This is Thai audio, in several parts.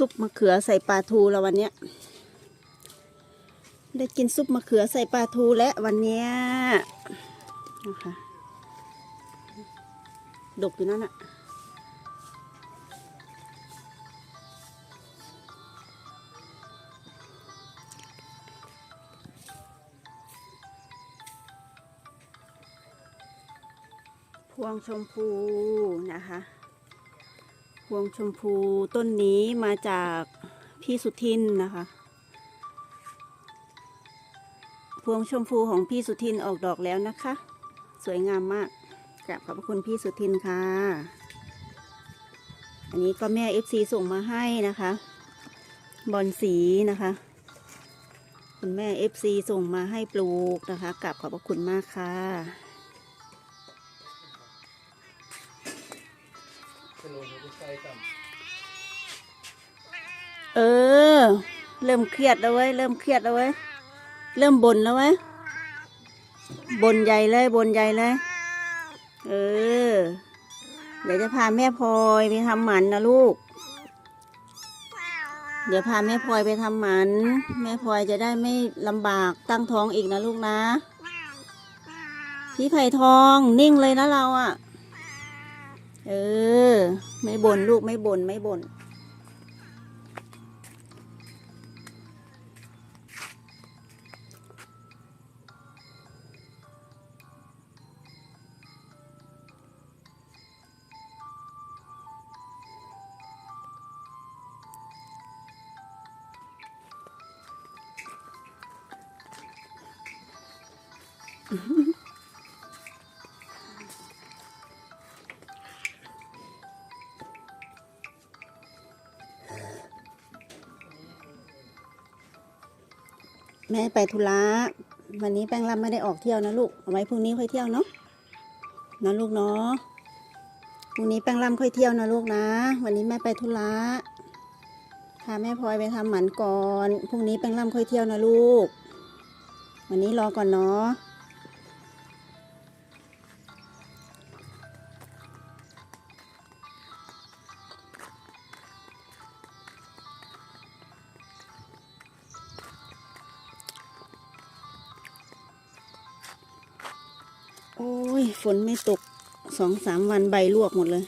ซุปมะเขือใส่ปลาทูแล้ววันเนี้ย ได้กินซุปมะเขือใส่ปลาทูแล้ววันเนี้ยนะคะดกอยู่นั่นอะพวงชมพูนะคะ พวงชมพูต้นนี้มาจากพี่สุทินนะคะ พวงชมพูของพี่สุทินออกดอกแล้วนะคะ สวยงามมากกราบขอบพระคุณพี่สุทินค่ะ อันนี้ก็แม่เอฟซีส่งมาให้นะคะ บอลสีนะคะ คุณแม่เอฟซีส่งมาให้ปลูกนะคะกราบขอบพระคุณมากค่ะ เออ เริ่มเครียดแล้วเว้ย เริ่มเครียดแล้วเว้ย เริ่มบ่นแล้วเว้ย บ่นใหญ่เลยบ่นใหญ่เลย เออ เดี๋ยวจะพาแม่พลอยไปทำหมันนะลูก เดี๋ยวพาแม่พลอยไปทำหมัน แม่พลอยจะได้ไม่ลำบากตั้งท้องอีกนะลูกนะ พี่ไผ่ทองนิ่งเลยนะเราอะ่ะ เออ ไม่บ่นลูกไม่บ่นไม่บ่น แม่ไปธุระวันนี้แป้งรำไม่ได้ออกเที่ยวนะลูกเอาไว้พรุ่งนี้ค่อยเที่ยวเนาะนะลูกเนาะพรุ่งนี้แป้งรำค่อยเที่ยวนะลูกนะ วันนี้แม่ไปธุระพาแม่พลอยไปทำหมันก่อนพรุ่งนี้แป้งรำค่อยเที่ยวนะลูก วันนี้รอก่อนเนาะ นไม่ตกสองสามวันใบลวกหมดเลย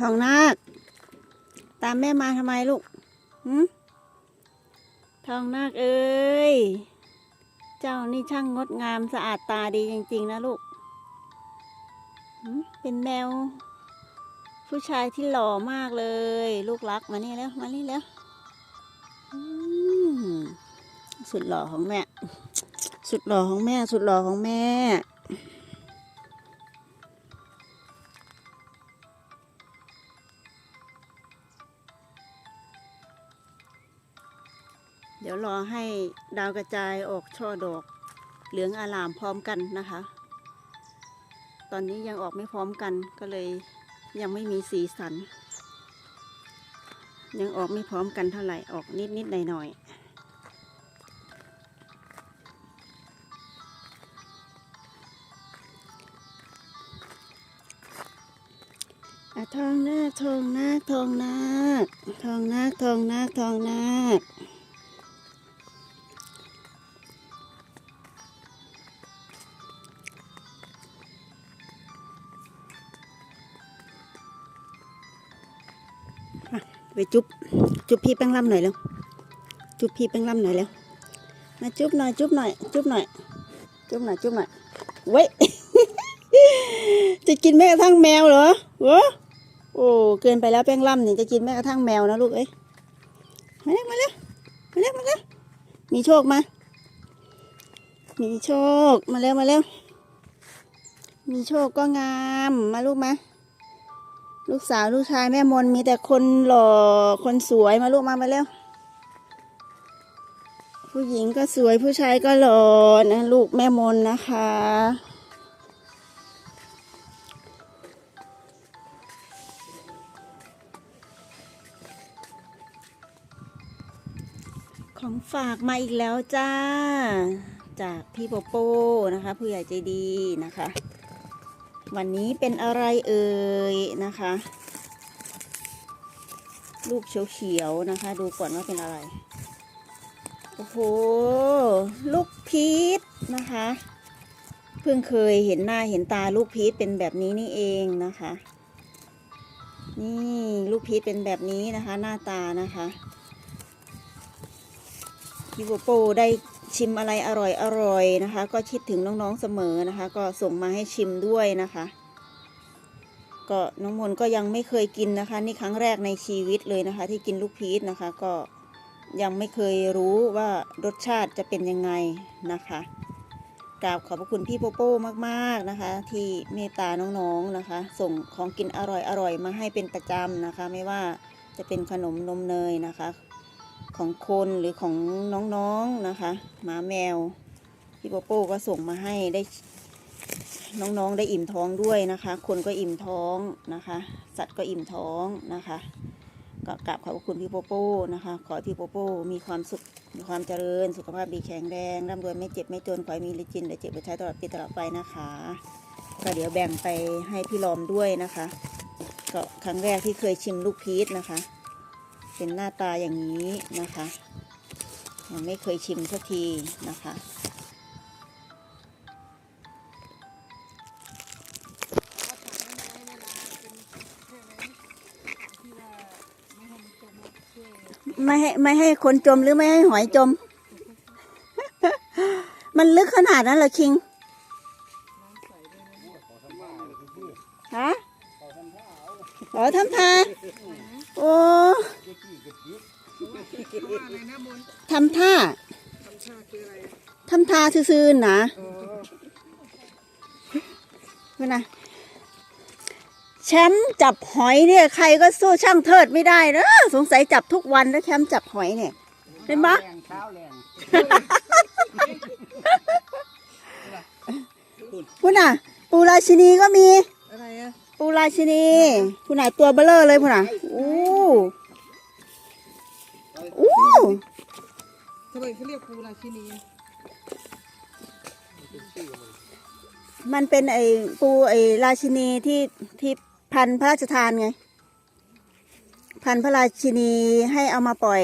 ทองนาค ตามแม่มาทำไมลูกหืมทองนาคเอ้ย เจ้านี่ช่างงดงามสะอาดตาดีจริงๆนะลูก เป็นแมว ผู้ชายที่หล่อมากเลย ลูกรักมานี่แล้ว มานี่แล้ว สุดหล่อของแม่ สุดหล่อของแม่ สุดหล่อของแม่ อให้ดาวกระจายออกช่อดอก เหลืองอารามพร้อมกันนะคะ ตอนนี้ยังออกไม่พร้อมกันก็เลยยังไม่มีสีสัน ยังออกไม่พร้อมกันเท่าไหร่ออกนิดนิดหน่อยหน่อยทองนาคทองนาคทองนาคทองนาคทองนาคทองนา ไปจุ๊บจุ๊บพี่แป้งล่ำหน่อยเร็วจุ๊บพี่แป้งล่ำหน่อยเร็วมาจุ๊บหน่อยจุ๊บหน่อยจุ๊บหน่อยจุ๊บหน่อยจุ๊บหน่อยเว้ยจะกินแม้กระทั่งแมวเหรอวะโอ้เกินไปแล้วแป้งล่ำนี่จะกินแม้กระทั่งแมวนะลูกเอ้ยมาเร็วมาเร็วมาเร็วมาเร็วมีโชคมา มีโชคมาเร็วมาเร็วมีโชคก็งามมาลูกมา ลูกสาวลูกชายแม่มนมีแต่คนหล่อคนสวยมาลูกมามาเร็วผู้หญิงก็สวยผู้ชายก็หล่อนะลูกแม่มนนะคะ ของฝากมาอีกแล้วจ้า จากพี่โปโป้นะคะ ผู้ใหญ่ใจดีนะคะ วันนี้เป็นอะไรเอ่ยนะคะ ลูกเขียวๆนะคะ ดูก่อนว่าเป็นอะไร โอ้โห ลูกพีชนะคะ เพิ่งเคยเห็นหน้าเห็นตาลูกพีชเป็นแบบนี้นี่เองนะคะ นี่ลูกพีชเป็นแบบนี้นะคะ หน้าตานะคะพี่โบโปได้ ชิมอะไรอร่อยอร่อยนะคะ ก็คิดถึงน้องๆเสมอนะคะ ก็ส่งมาให้ชิมด้วยนะคะ ก็น้องมนก็ยังไม่เคยกินนะคะ นี่ครั้งแรกในชีวิตเลยนะคะ ที่กินลูกพีชนะคะ ก็ยังไม่เคยรู้ว่ารสชาติจะเป็นยังไงนะคะกราบขอบพระคุณพี่โปโป้มากๆนะคะ ที่เมตตาน้องๆนะคะ ส่งของกินอร่อยๆมาให้เป็นประจำนะคะ ไม่ว่าจะเป็นขนมนมเนยนะคะ ของคนหรือของน้องๆนะคะหมาแมวพี่โปโป้ก็ส่งมาให้ได้น้องๆได้อิ่มท้องด้วยนะคะ คนก็อิ่มท้องนะคะ สัตว์ก็อิ่มท้องนะคะ ก็กราบขอบคุณพี่โปโป้นะคะ ขอพี่โปโป้มีความสุขมีความเจริญสุขภาพดีแข็งแรงร่ำรวยไม่เจ็บไม่จนขอให้มีลิจินและเจ็บและใช้ตลอดปีตลอดไปนะคะ ก็เดี๋ยวแบ่งไปให้พี่ลอมด้วยนะคะ ก็ครั้งแรกที่เคยชิมลูกพีชนะคะ เป็นหน้าตาอย่างนี้นะคะยังไม่เคยชิมสักทีนะคะ ไม่ให้ไม่ให้คนจมหรือไม่ให้หอยจม มันลึกขนาดนั้นเหรอคิงฮะอ๋อทำท่าโอ้ ทำท่าทำท่าซื่อๆนะเพื่อนนะแชมป์จับหอยเนี่ยใครก็สู้ช่างเทิดไม่ได้นะสงสัยจับทุกวันนะแชมป์จับหอยเนี่ย เห็นปะ แรงเช้าแรงพุ่นน่ะ ปูราชินีก็มี อะไรอะปูราชินีพุ่นน่ะตัวเบลเลอร์เลยพุ่นน่ะอู้ อู้ทำไมเขาเรียกปูราชินีมันเป็นไอ้ปูไอ้ราชินีที่ที่พันธุ์พระราชทานไง พันธุ์พระราชินีให้เอามาปล่อย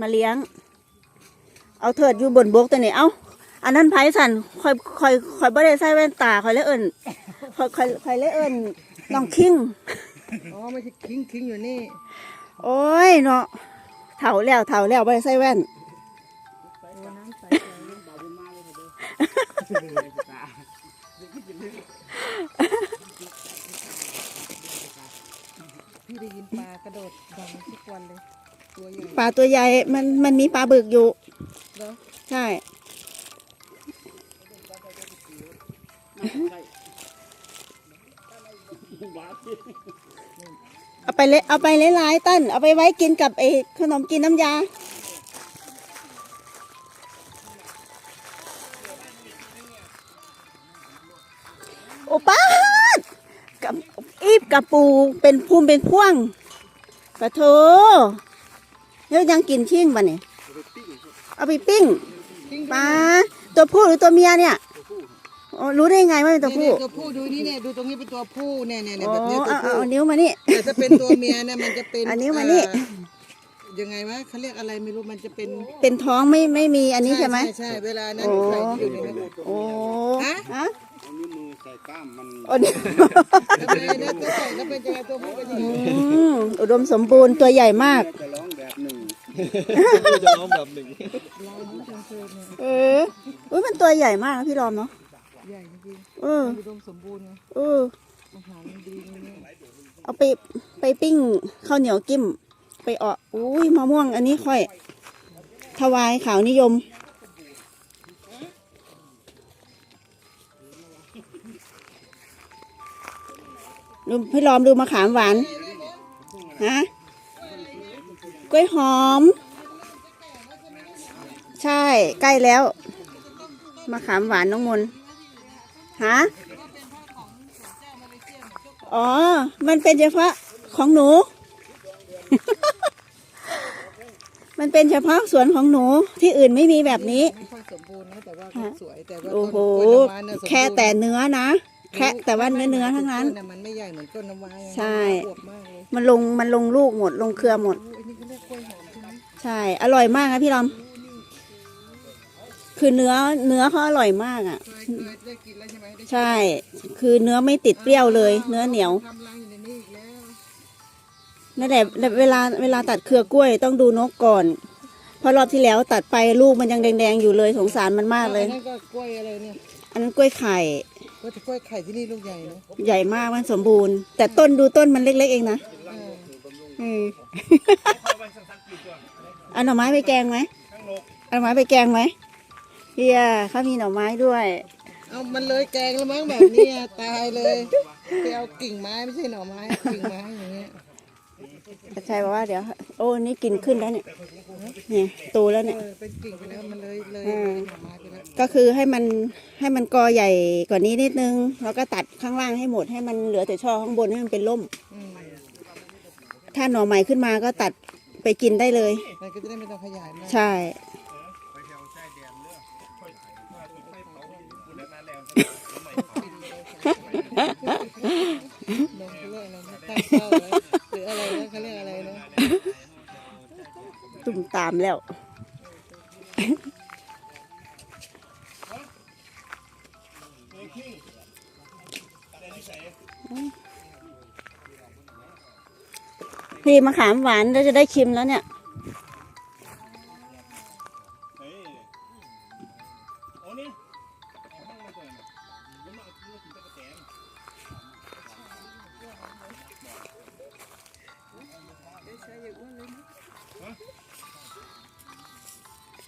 มาเลี้ยง เอาเถิดอยู่บนบกตัวนี้เอ้าอันนั้นไผ่สันคอยคอยคอยบ่ได้ใส่แว่นตาคอยเลยเอิญคอยคอยคอยเลยเอิญน้องคิงอ๋อไม่ใช่คิงคิงอยู่นี่ โอ้ยเนาะ เถาแล้วเถาแล้วบ่ได้ใส่แว่นพี่ได้ยินปลากระโดดดังทุกวันเลยตัวใหญ่ปลาตัวใหญ่มันมันมีปลาบึกอยู่เหรอใช่ เอาไปเลยเอาไปหลายต้นเอาไปไว้กินกับไอ้ขนมกินน้ำยา โอป้าดกับอีบกับปูเป็นภูมิเป็นพ่วงปะโถแล้วยังกินชิ่งปะเนี่ยเอาไปปิ้งคิงปลาตัวผู้หรือตัวเมียเนี่ย อ๋อรู้ได้ไงว่าเป็นตัวผู้เนี่ยตัวผู้ดูนี่เนี่ยดูตรงนี้เป็นตัวผู้เนี่ยเนี่ยเนี่ยอ๋อแบบเนี้ยตัวเอาเอาผู้เอานิ้วมานี่ แต่ถ้าเป็นตัวเมียเนี่ยมันจะเป็นอันนี้มานี่ เอ่อยังไงวะเขาเรียกอะไรไม่รู้มันจะเป็นเป็นท้องไม่ไม่มีอันนี้ใช่ไหม ใช่ใช่เวลานั้นโอ้ไข่ที่อยู่ในนั้น โอ้ฮะ ฮะเอานิ้วมือใส่กล้ามมันโอ้นี่ทำไมเนี่ยตัวใส่แล้วเป็นยังไงตัวผู้เป็นยังไงอืมอุดมสมบูรณ์ตัวใหญ่มาก จะร้องแบบหนึ่งจะร้องแบบหนึ่งเอออุ้ยมันตัวใหญ่มากนะพี่รอมเนาะ ใหญ่จริงเออๆอุดมสมบูรณ์ไงเอออาหารมันดีอย่างนี้เอาไปไปปิ้งข้าวเหนียวกิ้ม ไปเอออุ้ยมะม่วงอันนี้ค่อย ถวายขาวนิยมนดูพี่ลอมดูมะขามหวาน ฮะ กล้วยหอม ใช่ใกล้แล้ว มะขามหวานน้องมนต์ ฮะอ๋อ มันเป็นเฉพาะของหนู มันเป็นเฉพาะสวนของหนูที่อื่นไม่มีแบบนี้ ไม่ค่อยสมบูรณ์นะแต่ว่าก็สวยแต่ว่าโอ้โห ต้นกล้วยน้ำว้าเนี่ยสมบูรณ์แค่แต่เนื้อนะ แค่แต่ว่าเนื้อเนื้อทั้งนั้น ต้มันไม่ใหญ่เหมือนต้นน้ำว้าไงใช่ อวบมากเลยมันลงมันลงลูกหมด ลงเครือหมดโอ้อันนี้เขาเรียกกล้วยหอมใช่ไหมใช่ อร่อยมากนะพี่ลอม คือเนื้อเนื้อเขาอร่อยมากอะ เคยเคยได้กินแล้วใช่ไหมได้ใช่ คือเนื้อไม่ติดเปรี้ยวเลย เนื้อเหนียวทำรังอยู่ในนี้อีกแล้วนั่นแหละเวลาเวลาตัดเครือกล้วยต้องดูนกก่อน เพราะรอบที่แล้วตัดไปลูกมันยังแดงๆอยู่เลยสงสารมันมากเลย อันนั้นก็กล้วยอะไรเนี่ยอันนั้นกล้วยไข่ ก็จะกล้วยไข่ที่นี่ลูกใหญ่เนาะใหญ่มากมันสมบูรณ์ แต่ต้นดูต้นมันเล็ก ๆ เองนะเออเออ เอาหน่อไม้ไปแกงไหมเอาหน่อไม้ไปแกงไหม เฮียเขามีหน่อไม้ด้วย เอามันเลยแกงแล้วมั้งแบบเนี้ยตายเลยไปเอากิ่งไม้ไม่ใช่หน่อไม้เอากิ่งไม้อย่างเงี้ยอาชัยบอกว่าเดี๋ยว โอ้นี่กินขึ้นแล้วเนี่ยเนี่ยโตแล้วเนี่ย เออเป็นกิ่งไปแล้วมันเลยเลยอืม หน่อไม้ไปแล้วก็คือให้มันให้มันกอใหญ่กว่านี้นิดนึง แล้วก็ตัดข้างล่างให้หมดให้มันเหลือแต่ช่อข้างบนให้มันเป็นร่ม อืมถ้าหน่อใหม่ขึ้นมาก็ตัดไปกินได้เลย มันก็จะได้ไม่ต้องขยายมากใช่ ลงเขาเรียกอะไรนะตั้งเป้าไว้หรืออะไรนะเขาเรียกอะไรนะตุ่มตามแล้ว พี่มะขามหวานเราจะได้ชิมแล้วเนี่ย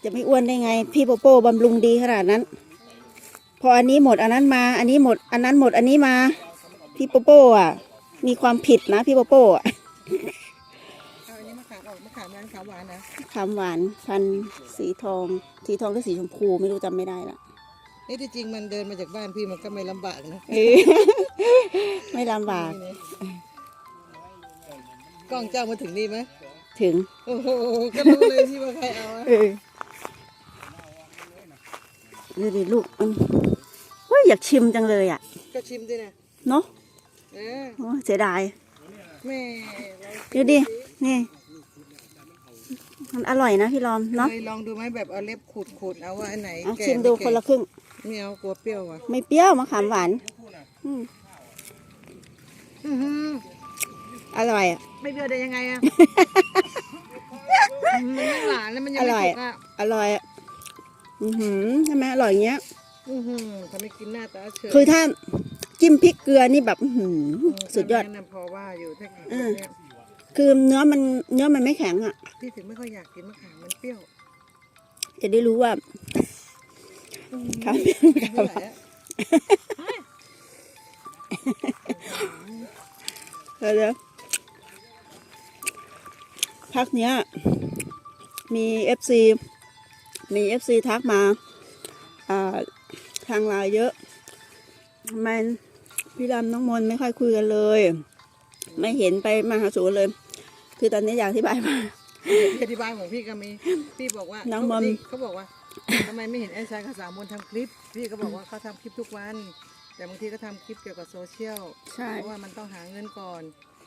จะไม่อ้วนได้ไง พี่โปโป้บำรุงดีขนาดนั้น พออันนี้หมดอันนั้นมา อันนี้หมด อันนั้นหมดอันนี้มา พี่โปโป้อะ มีความผิดนะพี่โปโป้อะเอาอันนี้มะขามออกมะขามร้านขาวหวานนะขามหวานพันธุ์สีทอง สีทองหรือสีชมพูไม่รู้จำไม่ได้ละนี่ที่จริงมันเดินมาจากบ้านพี่มันก็ไม่ลำบากนะเออ ไม่ลำบาก นี่นะกล้องเจ้ามาถึงนี่ไหมถึง โอ้โหก็รู้เลยที่ว่าใครเอาอะเออ ดูดิลูกมันเฮ้ยอยากชิมจังเลยอะก็ชิมดินะเนาะเออโอ้เสียดายแม่เราดูดินี่ มันอร่อยนะพี่ลอมเนาะเคยลองดูไหมแบบเอาเล็บขูดขูดๆเอาว่าอันไหนเอาแก่ชิมดูไแก่คนละครึ่ง ไม่เอากลัวเปรี้ยวอะไม่เปรี้ยวมะขามหวานอืมอื้อหืออร่อยอะไม่เปรี้ยวได้ยังไงอะ มันไม่หวานแล้วมันยังอไม่ร่อย สุกอะอร่อยอะ อือหือใช่ไหมอร่อยอย่างเงี้ยอื้อหือทำให้กินหน้าตาเฉยคือถ้าจิ้มพริกเกลือนี่แบบอื้อหือสุดยอด นั่นน่ะพอว่าอยู่ถ้ากินอืมเนี่ยคือเนื้อมันเนื้อมันไม่แข็งอะ พี่ถึงไม่ค่อยอยากกินมะขามมันเปรี้ยวจะได้รู้ว่าครับไม่ไหวอะเดี๋ยวพักเนี้ย มีเอฟซี มีเอฟซีทักมาอ่าทางไลน์เยอะทำไมพี่ดำน้องมนต์ไม่ค่อยคุยกันเลย ไม่เห็นไปมาหาสู่กันเลย คือตอนนี้อยากอธิบายมาอธิบายของพี่ก็มีพี่บอกว่าน้องมอมเขาบอกว่าทำไมไม่เห็นแอนชายกับสามมนทำคลิป พี่ก็บอกว่าเขาทำคลิปทุกวัน แต่บางทีก็ทำคลิปเกี่ยวกับโซเชียลใช่เพราะว่ามันต้องหาเงินก่อน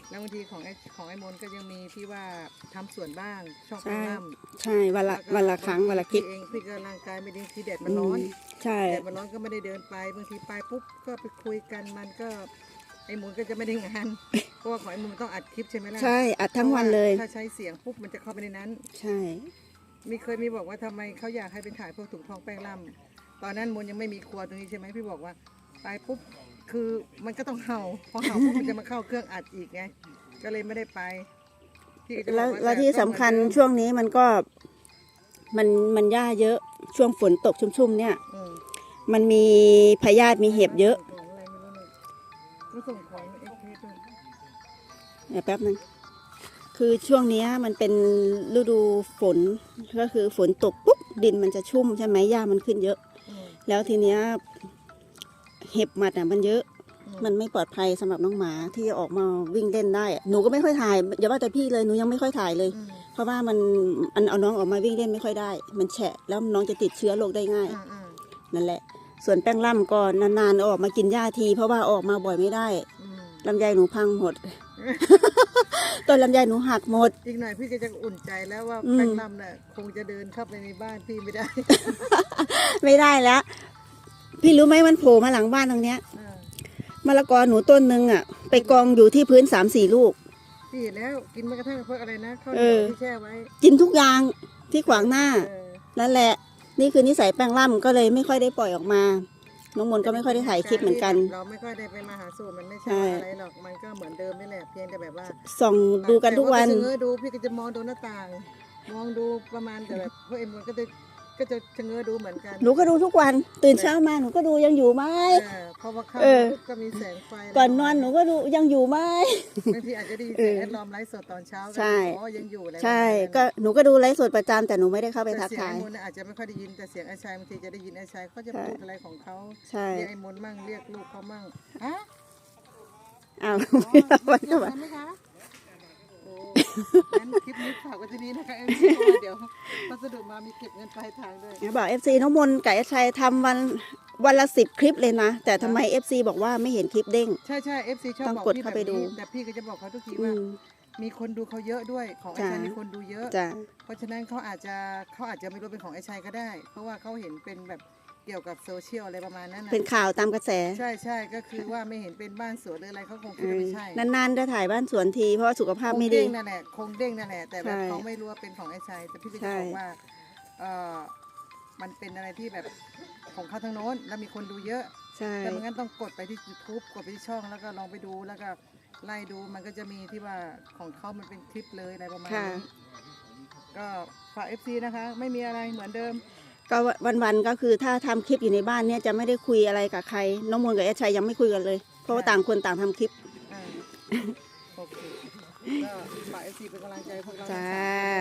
แล้วบางทีของไอ้ของไอ้มนต์ก็ยังมีที่ว่าทำส่วนบ้างช่องใช่ข้างใช่วันละวันละครั้งวันละคลิปพี่เองพี่ก็ร่างกายไม่ดีที่แดดมันร้อนมใช่ แดดมันร้อนก็ไม่ได้เดินไปบางทีไปปุ๊บก็ไปคุยกันมันก็ไอ้มนต์ก็จะไม่ได้งานเพราะว่าของไอ้มนต์มันต้องอัดคลิปใช่ไหมล่ะใช่อัดทั้งวันเลยถ้าใช้เสียงปุ๊บมันจะเข้าไปในนั้น ใช่ มีเคยมีบอกว่าทำไมเขาอยากให้ไปถ่ายพวกถุงทองแป้งล่ำตอนนั้นมนยังไม่มีครัวตรงนี้ใช่ไหมพี่บอกว่าไปปุ๊บ คือมันก็ต้องเห่าพอเห่าปุ๊บมันจะมาเข้าเครื่องอัดอีกไงก็เลยไม่ได้ไปพี่ก็จะบแล้วอกาแล้วที่สำคัญช่วงนี้มันก็มันมันหญ้าเยอะช่วงฝนตกชุ่มๆเนี่ย อืมมันมีพยาธิมีเห็บเยอะของอะไรไม่รู้เนี่ยก็ส่งของเอ็กเพสด้วยเดี๋ยวแป๊บนึงคือช่วงเนี้ยมันเป็นฤดูฝนก็คือฝนตกปุ๊บดินมันจะชุ่มใช่ไหมหญ้ามันขึ้นเยอะ อืมแล้วทีเนี้ย เห็บหมัดอะมันเยอะอืมมันไม่ปลอดภัยสำหรับน้องหมาที่จะออกมาวิ่งเล่นได้อะหนูก็ไม่ค่อยถ่ายอย่าว่าแต่พี่เลยหนูยังไม่ค่อยถ่ายเลยอืมเพราะว่ามันมันเอาน้องออกมาวิ่งเล่นไม่ค่อยได้ มันแฉะแล้วน้องจะติดเชื้อโรคได้ง่ายอืมอืมนั่นแหละ ส่วนแป้งล่ำก็นานๆออกมากินหญ้าที เพราะว่าออกมาบ่อยไม่ได้อืมลำไยหนูพังหมดต้นลำไยหนูหักหมด อีกหน่อยพี่ก็จะอุ่นใจแล้วว่าอืมแป้งลำน่ะคงจะเดินเข้าไปในบ้านพี่ไม่ได้ ไม่ได้แล้ว พี่รู้ไหมมันโผล่มาหลังบ้านตรงเนี้ยอ่ามะละกอหนูต้นหนึ่งอะ ไปกองอยู่ที่พื้นสามสี่ลูกพี่เห็นแล้วกินมากระทั่งพวกอะไรนะข้าวเหเอนียอวที่แช่ไว้กินทุกอย่างที่ขวางหน้า เออนั่นแหละ นี่คือนิสัยแป้งล่ำก็เลยไม่ค่อยได้ปล่อยออกมา น้องมนต์ก็ไม่ค่อยได้ถ่ายคลิปเหมือนกัน เราไม่ค่อยได้ไปมาหาสู่มันไม่ใช่ใช่อะไรหรอกมันก็เหมือนเดิมนี่แหละเพียงแต่แบบว่าส่องดูกันทุกวัน แต่าไปเชะเง้อดูพี่ก็จะมองดูหน้าต่าง มองดูประมาณแต่แบบพวกเอ็มมันก็จะ ก็จะชะเง้อดูเหมือนกันหนูก็ดูทุกวัน ตื่นเช้ามาหนูก็ดูยังอยู่ไหม เออพอมาเข้าเออปุ๊บก็มีแสงไฟก่อนนอนหนูก็ดูยังอยู่ไหม บางทีอาจจะไดีเออแอดลอมไลฟ์สดตอนเช้าก็ใช่ อ๋อยังอยู่อะไรใช่ประมาณนั้นก็หนูก็ดูไลฟ์สดประจำแต่หนูไม่ได้เข้าไปแต่ทักเสียงทายไอ้มนต์น่ะอาจจะไม่ค่อยได้ยินแต่เสียงไอ้ชายบางทีจะได้ยินไอ้ชายเขาจะใช่พูดอะไรของเขาใช่ เรียกไอ้มนต์มั่งเรียกลูกเขามั่งฮะอ้าวอ๋อมันเรีก็ยกแบบกันไหมคะโอ้ งั้นคลิปนี้ฝากไว้ที่นี้นะคะเอ็มซีเดี๋ยวพัสดุมามีเก็บเงินปลายทางด้วย บอกเอฟซีน้องมนต์กับเอชัยทำวันวันละสิบคลิปเลยนะ แต่ทำไมเอฟซีบอกว่าไม่เห็นคลิปเด้ง ใช่ใช่เอฟซีชอบต้องบอกกดพี่เข้าแบบไปดู นี้แต่พี่ก็จะบอกเขาทุกทีอืว่า ม มีคนดูเขาเยอะด้วยของไอ้จ้ะ ชัยมีคนดูเยอะ จ้ะ เพราะฉะนั้นเขาอาจจะเขาอาจจะไม่รู้เป็นของไอ้ชัยก็ได้ เพราะว่าเขาเห็นเป็นแบบ เกี่ยวกับโซเชียลอะไรประมาณนั้นนะเป็นข่าวตามกระแส ใช่ใช่ก็คือว่าไม่เห็นเป็นบ้านสวนหรืออะไรเขาคงคิดเอว่าอไม่ใช่นานๆจะถ่ายบ้านสวนทีเพราะว่าสุขภาพคงไม่เด้ดีงนั่นแหละคงเด้งนั่นแหละแต่แบบใช่เขาไม่รู้ว่าเป็นของไอ้ชัยแต่พี่ก็ใช่จะบอกว่าเออมันเป็นอะไรที่แบบของเขาทั้งโน้น แล้วมีคนดูเยอะใช่ แต่ไม่งั้นต้องกดไปที่ YouTube กดไปที่ช่องแล้วก็ลองไปดูแล้วก็ไล่ดูมันก็จะมีที่ว่าของเขามันเป็นคลิปเลยอะไรประมาณค่ะ นี้ก็ฝาก FC นะคะ ไม่มีอะไรเหมือนเดิม ก็วันๆก็คือถ้าทำคลิปอยู่ในบ้านเนี่ยจะไม่ได้คุยอะไรกับใคร น้องมนต์กับเอชัยยังไม่คุยกันเลย เพราะว่าต่างคนต่างทำคลิปอ่าโอเคก็ฝาก FC เป็นกำลังใจพวกเราจ้า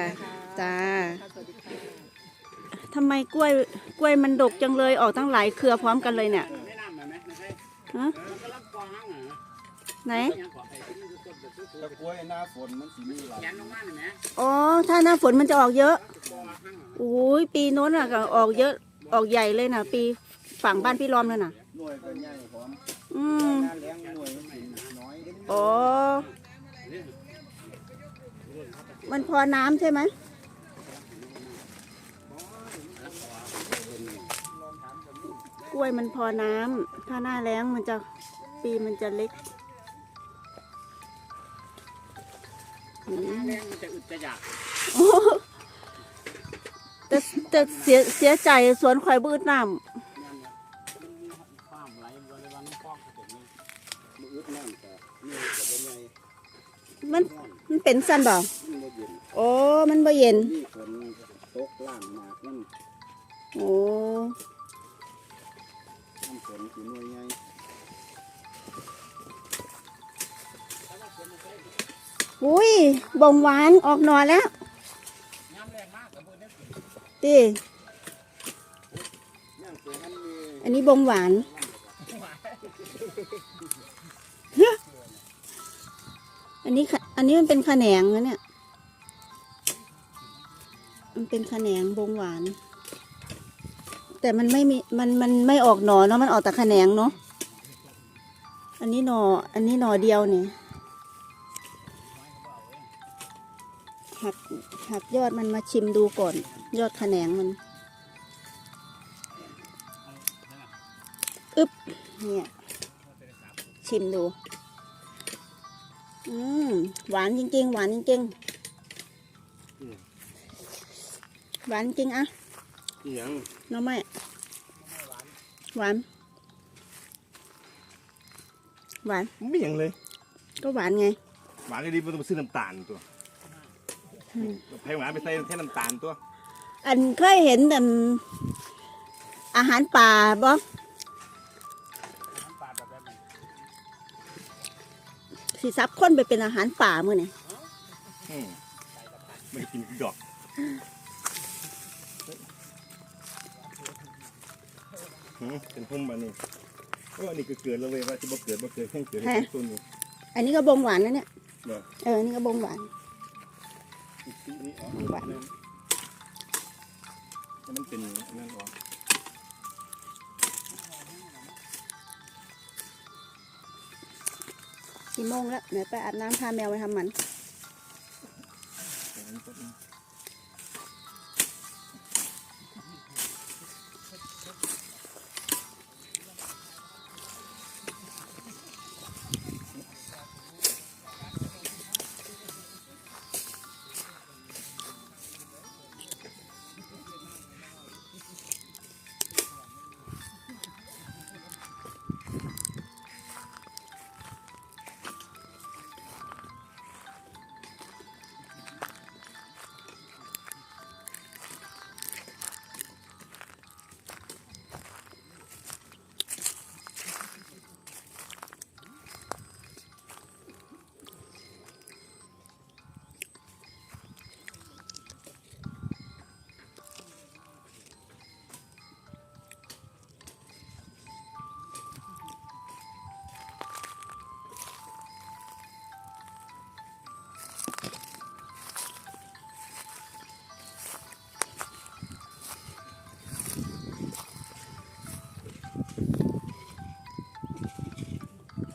ทั้งสามคนนะคะจ้าค่ะสวัสดีค่ะทำไมกล้วยกล้วยมันดกจังเลยออกตั้งหลายเครือพร้อมกันเลยเนี่ยไม่น้ำไหมไม่ใช่ฮะ เออก็รับกองนั่งอะไหนยังเกาะไอ้ที่มันต้นแบบสูงตะกล้วยหน้าฝนมันสีมีหลายๆแขนลงมาหน่อยไหมอ๋อ ถ้าหน้าฝนมันจะออกเยอะกองข้างอะโอ้ยปีโน้นอะก็ออกเยอะ ออกใหญ่เลยนะปีฝั่งบ้านพี่ล้อมเลยนะหน่วยก็ใหญ่พร้อมอืมหน้าแรงหน่วยมันกินน้อยอ๋อ มันพอน้ำใช่ไหม กล้วยมันพอน้ำ ถ้าหน้าแล้งมันจะปีมันจะเล็ก แรงมันจะอึดจะอยากโอ้แต่แต่เสียเสียใจสวนข่อยบืดน้นั่นเนี่ยมันมีความไหลบริวารคล้อกเสร็จเลยมืออึดนั่นแต่นี่ก็เป็นไงำมันมันเป็นสั้นเปล่ามันบ่เย็นโอ้มันบ่เย็น นี่ฝนตกล่างมากนั่นโอ้น้ำฝนสีหน่วยไง อุ้ยบ่งหวานออกหนอแล้วนี่อันนี้บ่งหวานอันนี้อันนี้มันเป็นขแหนงนะเนี่ย มันเป็นขแหนงบงหวาน แต่มันไม่มีมันมันไม่ออกหนอเนาะมันออกแต่ขแหนงเนาะ อันนี้หนออันนี้หนอเดียวเนี่ย หักหักยอดมันมาชิมดูก่อน ยอดขะแหนงมัน อึ๊บ เนี่ย ชิมดู อืม หวานจริงๆ หวานจริงๆ หวานจริงอะเอียงน้องไม่หวาน หวาน ไม่ยังเลย ก็หวานไง หวานก็ดีมันต้องไปซื้อน้ำตาลตัวอืม แพงหวานไปใส่แค่น้ำตาลตัว อันเคยเห็นแต่อาหารป่าบ่สิซับคนไปเป็นอาหารป่ามื้อนี่อืมไม่ได้กินดอกหืมเป็นพุ่มมานี่โอ้อันนี้ก็เกิดแล้วเว้ยว่าจะบ่เกิดบ่เกิดแค่เกิดให้ต้นนี้อันนี้ก็บงหวานนะเนี่ยเนาะเออ อันนี้ก็บงหวาน อีกทีนี้อ๋อหวานมันเป็นนั่นหรอกี่โมงแล้วเดี๋ยวไปอาบน้ำพาแมวไปทำมัน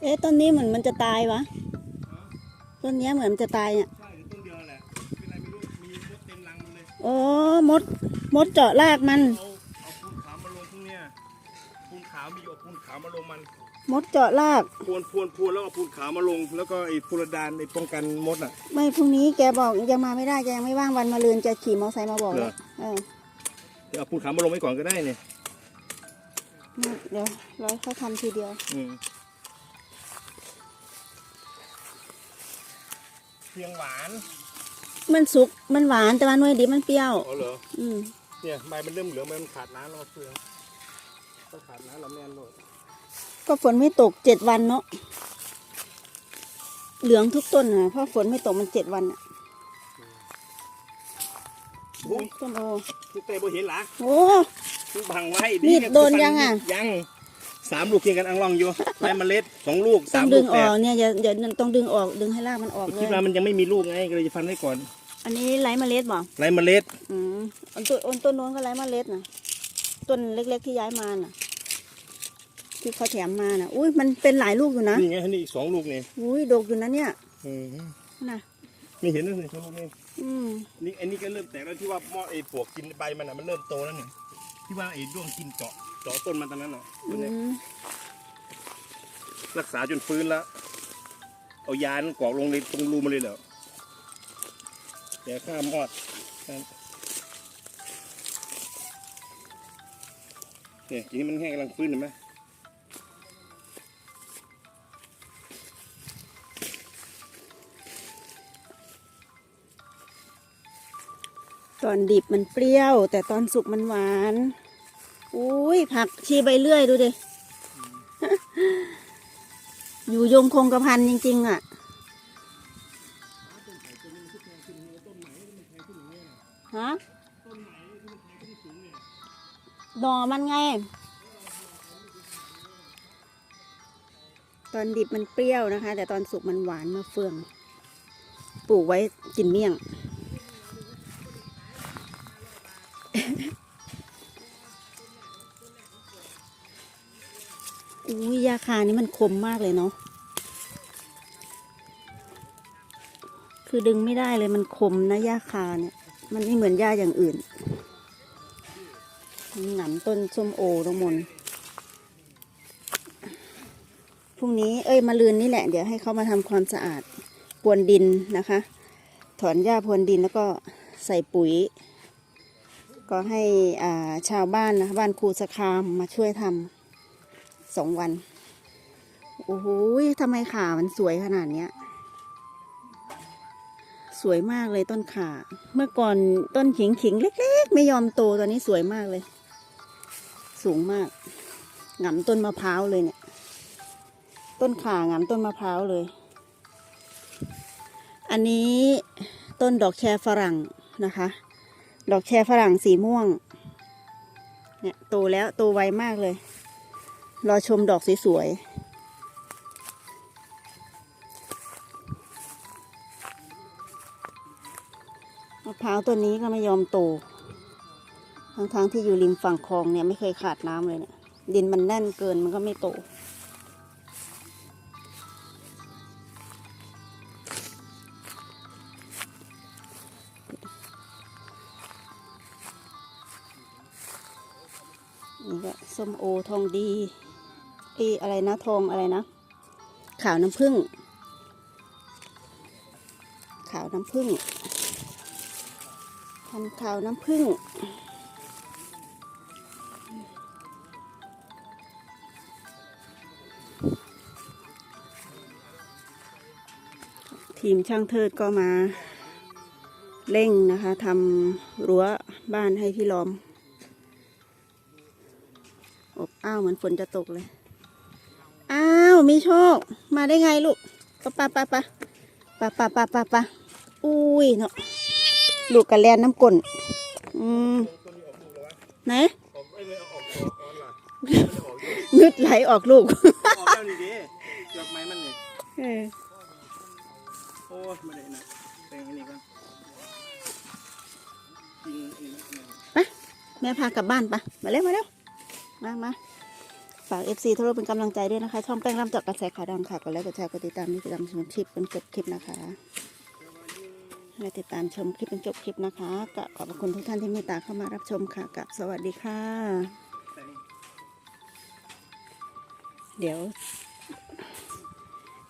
อ๊ะต้นนี้เหมือนมันจะตายวะ ต้นเนี้ยเหมือนมันจะตายเนี่ยใช่เดี๋ยวต้นเดียวแหละเป็นไรไม่รู้ มีมดเต็มรังมันเลย โอ้มด มดเจาะรากมัน เอาเอาปูนขาวมาลงพวกเนี้ยปูนขาวมีอยู่เอาปูนขาวมาลงมัน มดเจาะรากพรวนพรวนพรวนแล้วเอาปูนขาวมาลง แล้วก็ไอ้ฟูรดานไอ้ป้องกันมดอะ ไม่พรุ่งนี้แกบอกยังมาไม่ได้แกยังไม่ว่างวันมาลืนจะขี่มอเตอร์ไซค์มาบอกเหรเลอยเออเดี๋ยวเอาปูนขาวมาลงไว้ก่อนก็ได้เนี่ย เดี๋ยวเราเขาทำทีเดียว อืม พียงหวานมันสุกมันหวานแต่ว่าหน่วยดิบมันเปรี้ยว อ๋อเหรออืมเนี่ยใบมันเริ่มเหลืองมันขาดน้ำแล้วมาเฟืองถ้าขาดน้ำเราแม่นโลดก็ฝนไม่ตกเจ็ดวันเนาะเหลืองทุกต้นนะเพราะฝนไม่ตกมันเจ็ดวันอะอุ้ยต้นโอทุกเตะบ่เห็นหรอโอ้ทุกบังไว้มีดไงโดนยังอะ ยัง สามลูกเคียงกันอังลองอยู่ใบเมล็ดสองลูกต้สาองมดึลูงกอแตอกกเนี่ยอย่าอย่าต้องดึงออกดึงให้รากมันออกเลคิดยว่ามันยังไม่มีลูกไงก็เลยจะฟันไว้ก่อนอันนี้ไร้เมล็ดบอกไรเมล็ดอืมอันต้นอันต้นโน้นก็ไร้เมล็ดนะต้นเล็ก ๆที่ย้ายมาน่ะ ที่เขาแถมมาน่ะ อุ้ยมันเป็นหลายลูกอยู่นะนี่ไงนี่อีกสองลูกนี่อุ้ยดกอยู่นะเนี่ยอืมน่ะนี่เห็นแล้วนี่สองลูกนี่อืมนี่อันนี้ก็เริ่มแตกแล้วที่ว่าหม้อไอ้ปวกกินใบมันอะมันเริ่มโตแล้วนี่ที่ว่าไอ้ด้วงกินเจาะเจาะต้นมันตอนนั้นอะอืเนี่ยมรักษาจนฟื้นแล้ว เอายานั้นกรอกลงในตรงรูมันเลยเหรอแต่ข้ามอดนั่นเนี่ยทีนี้มันแห้งกำลังฟื้นเห็นไหมตอนดิบมันเปรี้ยว แต่ตอนสุกมันหวาน อุ้ยผักชีใบเลื่อยดูดิ อยู่ยงคงกระพันจริง ๆ อะ ฮะดอมันไง ตอนดิบมันเปรี้ยวนะคะ แต่ตอนสุกมันหวานมาเฟือง ปลูกไว้กินเมี่ยง อุ้ยยาคานี่มันคมมากเลยเนาะ คือดึงไม่ได้เลยมันคมนะยาคาเนี่ย มันไม่เหมือนยาอย่างอื่นหนำต้นส้มโอตรงมนพรุ่งนี้เอ้ยมาลืนนี่แหละ เดี๋ยวให้เขามาทำความสะอาดพรวนดินนะคะ ถอนหญ้าพรวนดินแล้วก็ใส่ปุ๋ย ก็ให้ชาวบ้านนะบ้านครูสคามมาช่วยทำ สองวัน โอ้โหทำไมขามันสวยขนาดเนี้ย สวยมากเลยต้นขา เมื่อก่อนต้นขิงขิงๆเล็ก ๆ ไม่ยอมโตตอนนี้สวยมากเลย สูงมากหงำต้นมะพร้าวเลยเนี่ย ต้นขาหงำต้นมะพร้าวเลย อันนี้ต้นดอกแครฝรั่งนะคะ ดอกแครฝรั่งสีม่วง เนี่ยโตแล้วโตไวมากเลย รอชมดอกสวยๆมะพร้าวต้นนี้ก็ไม่ยอมโต ทั้งๆที่อยู่ริมฝั่งคลองเนี่ยไม่เคยขาดน้ำเลยเนี่ย ดินมันแน่นเกินมันก็ไม่โตนี่ก็ส้มโอทองดี เออะไรนะทองอะไรนะ ขาวน้ำผึ้งขาวน้ำผึ้งพันขาวน้ำผึ้งทีมช่างเทิดก็มาเร่งนะคะทำรั้วบ้านให้พี่ล้อม อบอ้าวเหมือนฝนจะตกเลยาวมีโชค มาได้ไงลูกปะปะปะปะปะปะปะปะปะอุ้ยเนาะลูกกระแลนน้ำกลนอืมไหนผมไม่เลยเอาออกตัวก่อนล่ะงึดไหลออกลูกออกแล้วนี่ดิเกือบไหมมันนี่เออโอ้ยไม่ได้นะแต่งอันนี้ก่อนกินอันนี้นะแม่พากลับบ้านปะมาเร็วมาเร็วมามา ฝากเอฟซีทุกท่านเป็นกำลังใจด้วยนะคะ ช่องแป้งร่ำจาะกระแสข่าวดังค่ะกดไลค์กดแชร์กดติดตามนี่ติดตามชมคลิปเป็นจบคลิปนะคะและติดตามชมคลิปเป็นจบคลิปนะคะก็ขอบพระคุณทุกท่านที่มตตาเข้ามารับชมค่ะกับสวัสดีค่ะ เดี๋ยว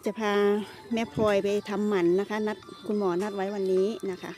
จะพาแม่พลอยไปทำหมันนะคะ นัดคุณหมอนัดไว้วันนี้นะคะ